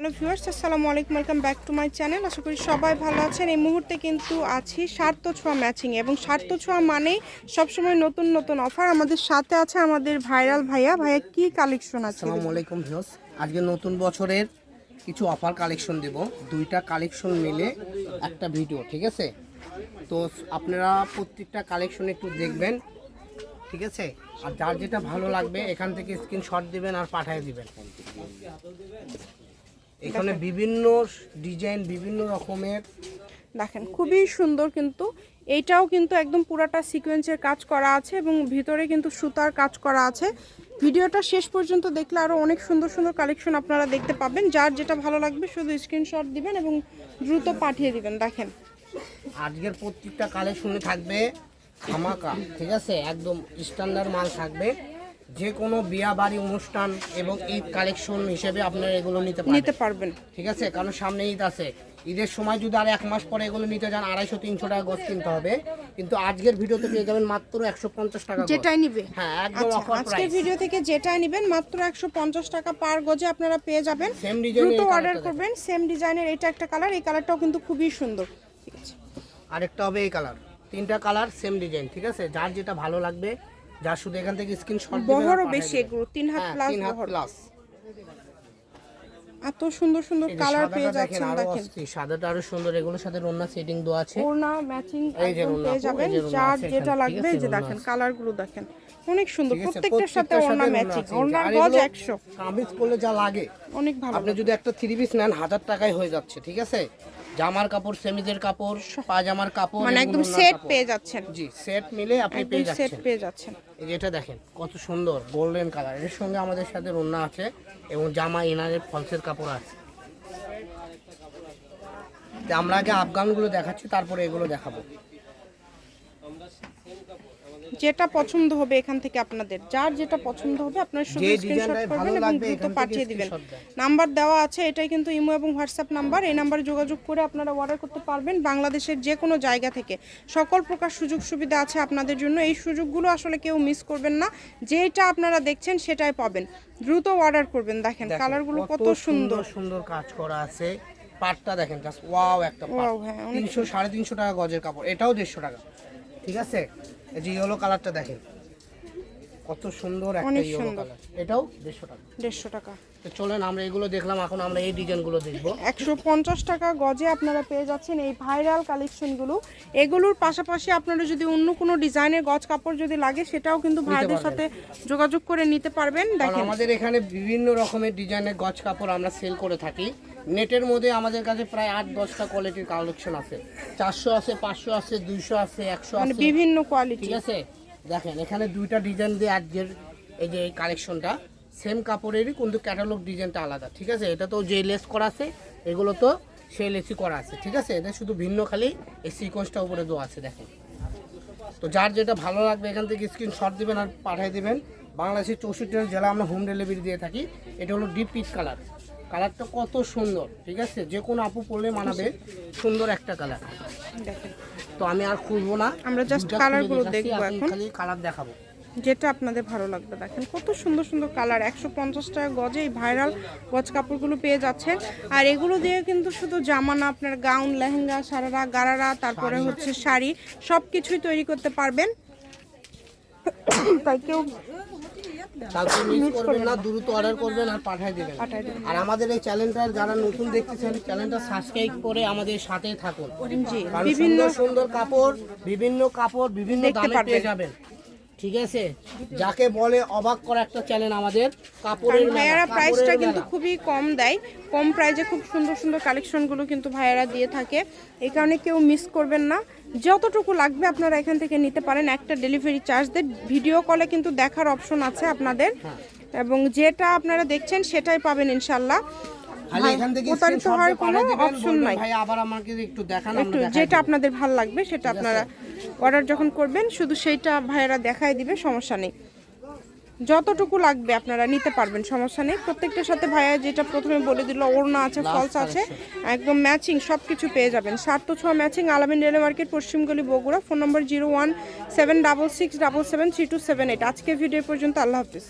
Hello viewers, আসসালামু আলাইকুম, welcome back to my channel. আশা করি সবাই ভালো আছেন। এই মুহূর্তে কিন্তু আছি স্বার্থ ছোঁয়া ম্যাচিং এবং স্বার্থ ছোঁয়া মানেই সবসময় নতুন নতুন অফার আমাদের সাথে আছে আমাদের ভাইরাল ভাইয়া। ভাইয়া, কি কালেকশন আছে? আসসালামু আলাইকুম ভিউস আজকে নতুন বছরের কিছু অফার কালেকশন দেব। দুইটা কালেকশন মিলে একটা ভিডিও ঠিক আছে? তো আপনারা প্রত্যেকটা কালেকশন একটু দেখবেন, ঠিক আছে? আর যার যেটা ভালো লাগবে, এখান থেকে স্ক্রিনশট দিবেন আর পাঠিয়ে দিবেন। এখানে বিভিন্ন ডিজাইন বিভিন্ন রকমের। দেখেন খুবই সুন্দর কিন্তু। এইটাও কিন্তু একদম পুরাটা সিকোয়েন্সের কাজ করা আছে এবং ভিতরে কিন্তু সুতার কাজ করা আছে। ভিডিওটা শেষ পর্যন্ত দেখলে আরও অনেক সুন্দর সুন্দর কালেকশন আপনারা দেখতে পাবেন। যার যেটা ভালো লাগবে শুধু স্ক্রিনশট দিবেন এবং দ্রুত পাঠিয়ে দিবেন। দেখেন। আজকের প্রত্যেকটা কালেকশনে থাকবে ধামাকা ঠিক আছে? একদম স্ট্যান্ডার্ড মাল থাকবে। যে কোনো বিয়া বাড়ি অনুষ্ঠান এবং ঈদ কালেকশন হিসেবে আপনারা এগুলো নিতে নিতে পারবেন। ঠিক আছে? কারণ সামনে ঈদ আছে। ঈদের সময় যদি আর এক মাস পরে এগুলো নিতে যান আড়াইশো তিনশো টাকা গজ কিনতে হবে। কিন্তু আজকের ভিডিওতে পেয়ে যাবেন মাত্র একশো পঞ্চাশ টাকা যেটাই নিবে। হ্যাঁ একদম আচ্ছা অফার আজকের ভিডিও থেকে যেটাই নেবেন মাত্র একশো পঞ্চাশ টাকা পার গজে আপনারা পেয়ে যাবেন। সেম ডিজাইন দ্রুত অর্ডার করবেন সেম ডিজাইনের এটা একটা কালার এই কালারটাও কিন্তু খুবই সুন্দর। ঠিক আছে? আরেকটা হবে এই কালার তিনটা কালার সেম ডিজাইন ঠিক আছে? যার যেটা ভালো লাগবে যার শুধু এখান থেকে স্ক্রিনশট বহরও বেশি এগুলো তিন হাত হ্যাঁ প্লাস তিন হাত প্লাস এত সুন্দর সুন্দর কালার পেয়ে যাচ্ছেন দেখেন। সাদাটা আরও সুন্দর এগুলোর সাথে সেটিং দেওয়া আছে। ম্যাচিং যে একদম পেয়ে যাবেন। যার যেটা লাগবে যে দেখেন আছে। কালারগুলো দেখেন। অনেক সুন্দর প্রত্যেকটার সাথে ম্যাচিং আছে। গজ এগুলো একশো। কামিজ করলে যা লাগে অনেক ভালো আপনি যদি একটা থ্রি পিস নেন হাজার টাকায় হয়ে যাচ্ছে ঠিক আছে? জামার কাপড় সেমিজের কাপড় পাজামার কাপড় মানে একদম সেট পেয়ে যাচ্ছেন। জি সেট মিলে আপনি পেয়ে যাচ্ছেন। সেট পেয়ে যাচ্ছেন। এই যে এটা দেখেন কত সুন্দর গোল্ডেন কালারের সঙ্গে আমাদের সাথে রন্না আছে এবং জামা ইনারের ফলসের কাপড় আছে। আমরা আগে আফগানগুলো দেখাচ্ছি তারপরে এগুলো দেখাবো। যেটা পছন্দ হবে এখান থেকে আপনাদের। যার যেটা পছন্দ হবে আপনারা শুধু স্ক্রিনশট করবেন এবং দ্রুত পাঠিয়ে দিবেন। নাম্বার দেওয়া আছে এটাই কিন্তু ইমো এবং হোয়াটসঅ্যাপ নাম্বার। এই নাম্বারে যোগাযোগ করে আপনারা অর্ডার করতে পারবেন বাংলাদেশের যে কোনো জায়গা থেকে। সকল প্রকার সুযোগ সুবিধা আছে আপনাদের জন্য। এই সুযোগগুলো আসলে কেউ মিস করবেন না। যেটা আপনারা দেখছেন সেটাই পাবেন। দ্রুত অর্ডার করবেন। দেখেন কালারগুলো কত সুন্দর সুন্দর। কাজ করা আছে। পাটটা দেখেন জাস্ট ওয়াও একটা পাট। Wow, হ্যাঁ, অনেক তিনশো সাড়ে তিনশো টাকা গজের কাপড়। এটাও দেড়শো টাকা। ঠিক আছে? এই যে ইয়েলো কালারটা দেখেন। কত সুন্দর একটা ইয়েলো কালার এটাও দেড়শো টাকা। দেড়শো টাকা। তো চলেন আমরা এগুলো দেখলাম এখন আমরা এই ডিজাইনগুলো দেখব। একশো পঞ্চাশ টাকা গজে আপনারা পেয়ে যাচ্ছেন এই ভাইরাল কালেকশনগুলো এগুলোর পাশাপাশি আপনারা যদি অন্য কোনো ডিজাইনের গজ কাপড় যদি লাগে সেটাও কিন্তু ভাইদের সাথে যোগাযোগ করে নিতে পারবেন। দেখেন। আমাদের এখানে বিভিন্ন রকমের ডিজাইনের গজ কাপড় আমরা সেল করে থাকি। নেটের মধ্যে আমাদের কাছে প্রায় আট দশটা কোয়ালিটির কালেকশন আছে। চারশো আছে পাঁচশো আছে দুইশো আছে একশো মানে আছে। বিভিন্ন কোয়ালিটি ঠিক আছে? দেখেন এখানে দুইটা ডিজাইন দিয়ে আজকের এই যে এই কালেকশনটা সেম কাপড়েরই কিন্তু ক্যাটালগ ডিজাইনটা আলাদা। ঠিক আছে? এটা তো যে লেস করা আছে এগুলো তো সেই লেসই করা আছে। ঠিক আছে? এটা শুধু ভিন্ন খালি এই সিকোয়েন্সটা উপরে দেওয়া আছে দেখেন। তো যার যেটা ভালো লাগবে এখান থেকে স্ক্রিনশট দিবেন আর পাঠিয়ে দেবেন। বাংলাদেশের চৌষট্টি জেলা আমরা হোম ডেলিভারি দিয়ে থাকি। এটা হলো ডিপ পিচ কালার কালারটা কত সুন্দর ঠিক আছে? যে কোনো আপু পরলে মানাবে সুন্দর একটা কালার। তো আমি আর খুলবো না। আমরা জাস্ট কালারগুলো দেখব এখন। খালি কালার দেখাবো। যেটা আপনাদের ভালো লাগবে দেখেন কত সুন্দর সুন্দর কালার একশো পঞ্চাশ টাকা গজে এই ভাইরাল গজ কাপড়গুলো পেয়ে যাচ্ছেন। আর এগুলো দিয়ে কিন্তু শুধু জামা না আপনার গাউন লেহেঙ্গা সারারা গারারা তারপরে হচ্ছে শাড়ি সব কিছুই তৈরি করতে পারবেন। তাই কেউ কালকে মিস করবেন না দ্রুত অর্ডার করবেন আর পাঠিয়ে দেবেন। আর আমাদের এই চ্যানেলটা যারা নতুন দেখতেছেন চ্যানেলটা সাবস্ক্রাইব করে আমাদের সাথে থাকুন। বিভিন্ন সুন্দর কাপড় বিভিন্ন কাপড় বিভিন্ন দামে পেয়ে যাবেন। ঠিক আছে? যাকে বলে অবাক করা একটা চ্যানেল আমাদের কাপড়ের ভাইয়ারা প্রাইসটা কিন্তু খুবই কম দেয়। কম প্রাইজে খুব সুন্দর সুন্দর কালেকশনগুলো কিন্তু ভাইয়ারা দিয়ে থাকে। এই কারণে কেউ মিস করবেন না। যতটুকু লাগবে আপনারা এখান থেকে নিতে পারেন। একটা ডেলিভারি চার্জ ভিডিও কলে কিন্তু দেখার অপশন আছে আপনাদের। হ্যাঁ। এবং যেটা আপনারা দেখছেন সেটাই পাবেন ইনশাল্লাহ যেটা আপনাদের ভালো লাগবে সেটা আপনারা অর্ডার যখন করবেন শুধু সেইটা ভাইয়েরা দেখাই দিবে সমস্যা নেই। যতটুকু লাগবে আপনারা নিতে পারবেন সমস্যা নেই। প্রত্যেকটার সাথে ভাইয়া যেটা প্রথমে বলে দিল ওড়না আছে ফলস আছে একদম ম্যাচিং সব কিছু পেয়ে যাবেন। সাত তো ছয় matching Alamin railway market Pashchimgali Bogura. Phone number zero one seven double six double seven three two seven eight. আজকের ভিডিও পর্যন্ত আল্লাহ হাফিজ।